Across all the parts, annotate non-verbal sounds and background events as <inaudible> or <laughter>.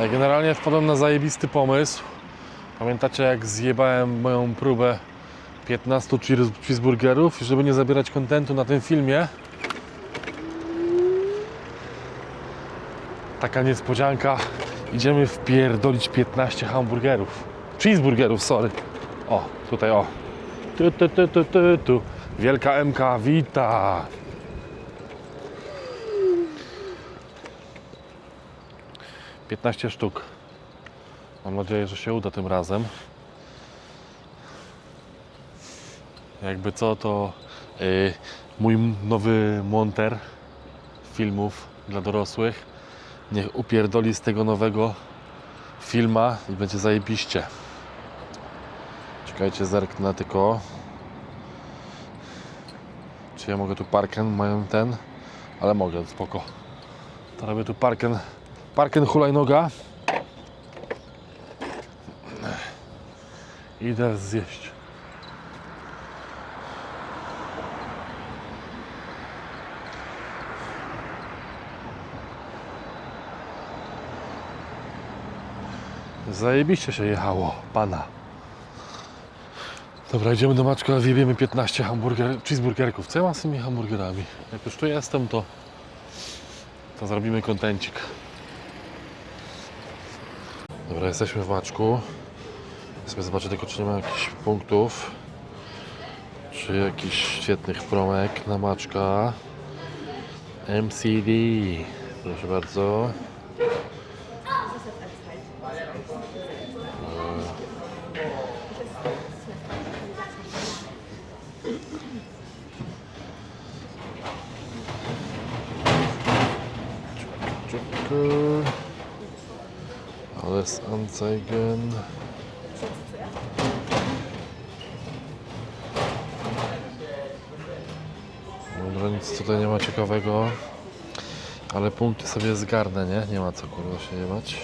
E, Generalnie wpadłem na zajebisty pomysł. Pamiętacie jak zjebałem moją próbę 15 cheese- cheeseburgerów i żeby nie zabierać kontentu na tym filmie? Taka niespodzianka. Idziemy wpierdolić 15 hamburgerów. Cheeseburgerów, sorry. O, tutaj o. Tu, tu, tu, tu, tu, tu. wielka MK wita 15 sztuk Mam nadzieję, że się uda tym razem. Jakby co, to y, mój nowy monter filmów dla dorosłych niech upierdoli z tego nowego filma i będzie zajebiście. Czekajcie, zerknę tylko. Czy ja mogę tu parken, mają ten? Ale mogę, spoko. To robię tu parken, parken hulajnoga. Idę zjeść. Zajebiście się jechało, pana. Dobra, idziemy do Maczka, wiebiemy 15 hamburger, cheeseburgerków. Co ja mam z tymi hamburgerami? Jak już tu jestem, to, to zrobimy kontencik. Dobra, jesteśmy w Maczku. Zobaczę tylko, czy nie ma jakichś punktów. Czy jakichś świetnych promek na Maczka. MCD. Proszę bardzo. Czekaj. Alles anzeigen. Dobra, nic tutaj nie ma ciekawego. Ale punkty sobie zgarnę, nie? Nie ma co kurwa się jebać.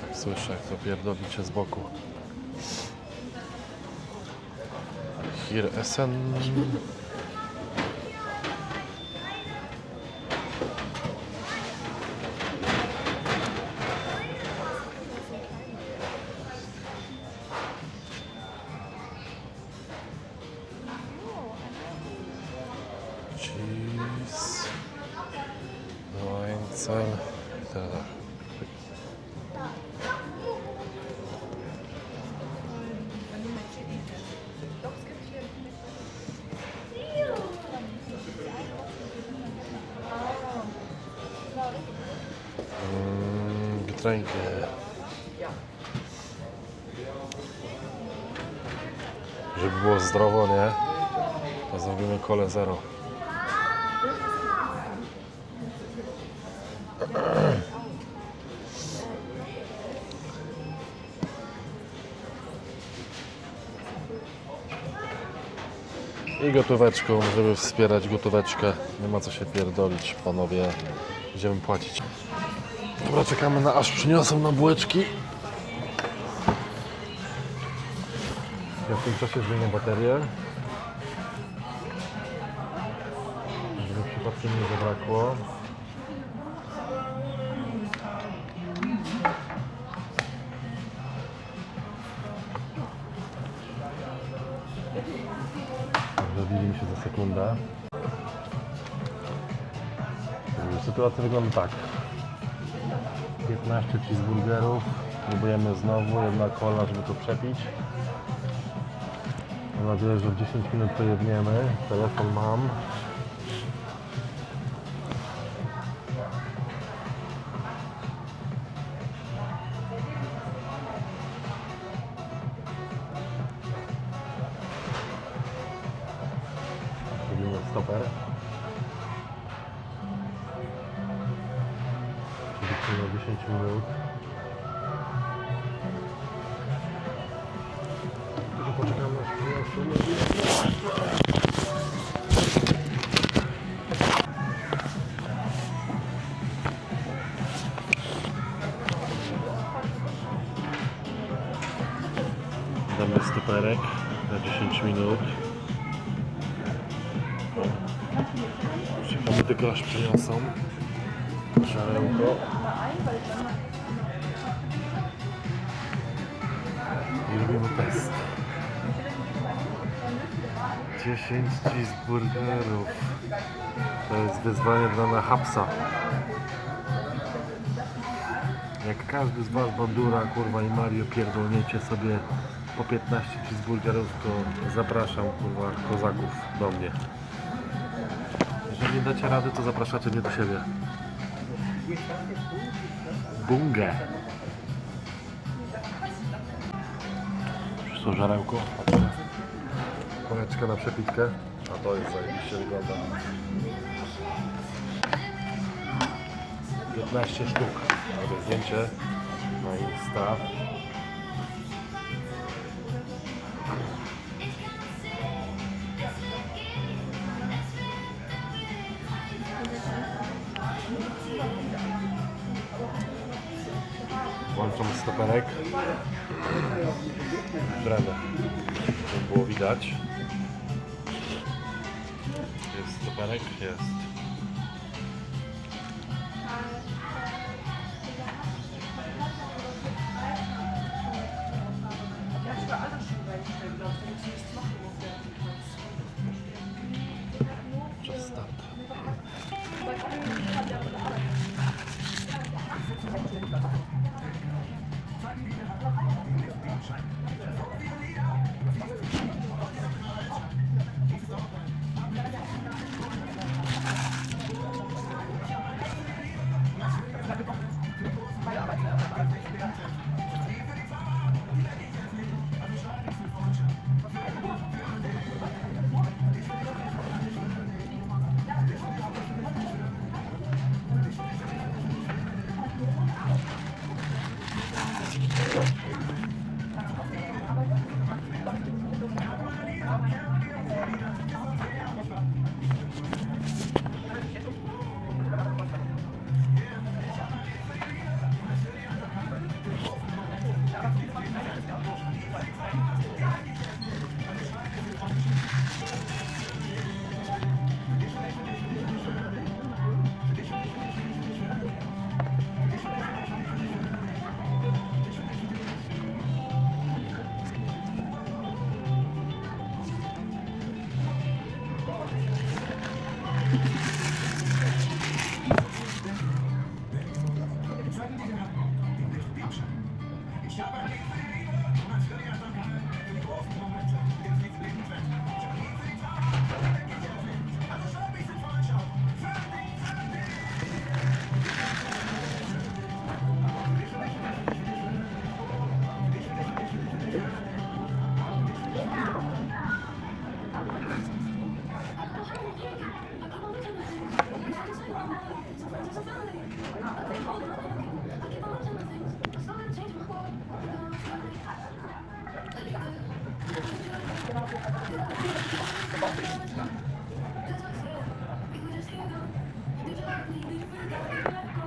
Tak słyszę, jak to pierdolicie z boku. Hier Essen. Weincel. Tak. Mm, Getränke. Żeby było zdrowo, nie? To zrobimy kole zero. I gotóweczką, żeby wspierać gotóweczkę. Nie ma co się pierdolić, panowie. Będziemy płacić. Dobra, czekamy na aż przyniosą nam bułeczki. Ja w tym czasie zmienię baterię. Żeby przypadkiem nie zabrakło. Się za sekundę. Sytuacja wygląda tak. 15 cheeseburgerów. Próbujemy znowu, jedna kola, żeby to przepić. Mam nadzieję, że w 10 minut to jedniemy. Telefon mam. Robimy stoper. Czyli na 10 minut. Tylko aż przyniosą. Żarełko. I robimy test. 10 cheeseburgerów. To jest wyzwanie dla Nachapsa. Jak każdy z Was Bandura, kurwa i Mario pierdolniecie sobie po 15 cheeseburgerów, to zapraszam kurwa kozaków do mnie. Dacie rady, to zapraszacie mnie do siebie. Bungę. Przyszło żarełko. Koleczka na przepitkę. A to jest zajebiście wygląda. 15 sztuk. Robię zdjęcie na Insta. Włączam stoperek. Drewno. Żeby było widać. Jest stoperek? Jest. Czas Perfekt. Let's <laughs> go.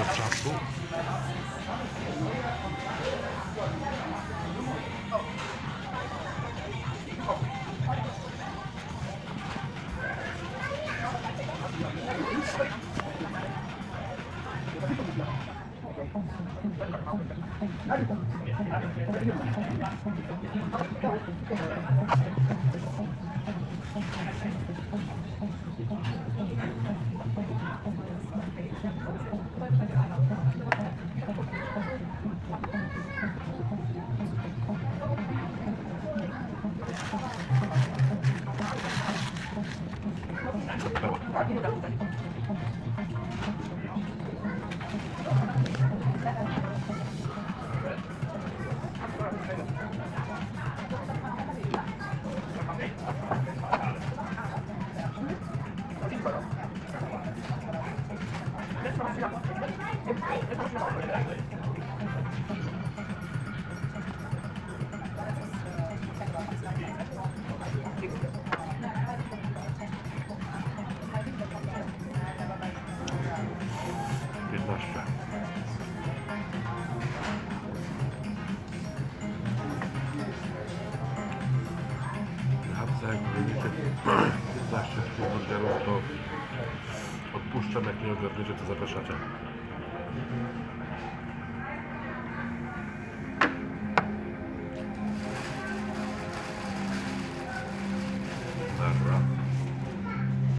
Już zawczasu. tych burgerów, to odpuszczam, jak nie ogarniecie, to zapraszacie.